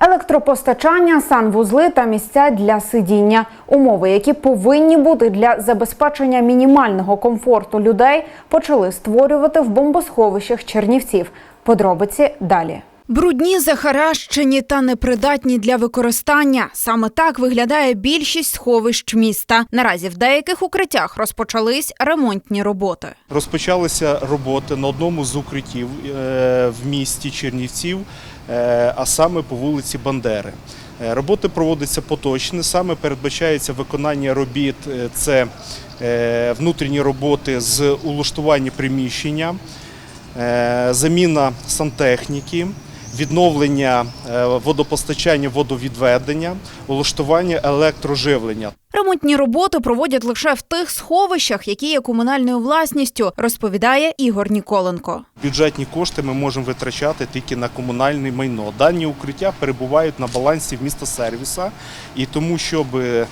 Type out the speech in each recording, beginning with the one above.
Електропостачання, санвузли та місця для сидіння умови, які повинні бути для забезпечення мінімального комфорту людей, почали створювати в бомбосховищах Чернівців. Подробиці далі. Брудні, захаращені та непридатні для використання. Саме так виглядає більшість сховищ міста. Наразі в деяких укриттях розпочались ремонтні роботи. Розпочалися роботи на одному з укриттів е, в місті Чернівців, е, а саме по вулиці Бандери. Е, Роботи проводяться поточні. Саме передбачається виконання робіт. Це внутрішні роботи з улаштування приміщення, заміна сантехніки. Відновлення е, водопостачання, водовідведення, улаштування електроживлення. Ремонтні роботи проводять лише в тих сховищах, які є комунальною власністю, розповідає Ігор Ніколенко. Бюджетні кошти ми можемо витрачати тільки на комунальне майно. Дані укриття перебувають на балансі в міста сервіса, і тому, щоб е,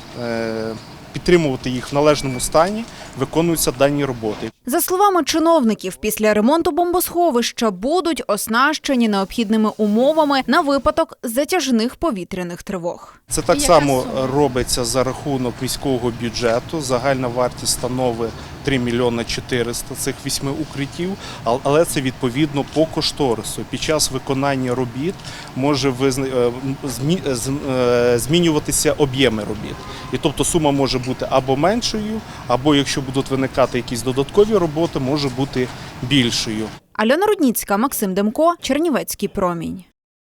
підтримувати їх в належному стані, виконуються дані роботи. За словами чиновників, після ремонту бомбосховища будуть оснащені необхідними умовами на випадок затяжних повітряних тривог. Це так само робиться за рахунок міського бюджету. Загальна вартість становить 3 мільйони 400 цих вісьми укриттів, але це відповідно по кошторису. Під час виконання робіт може е, з- е, змінюватися об'єми робіт. І тобто сума може бути або меншою, або якщо будуть виникати якісь додаткові роботи, може бути більшою. Альона Рудніцька, Максим Демко, Чернівецький промінь.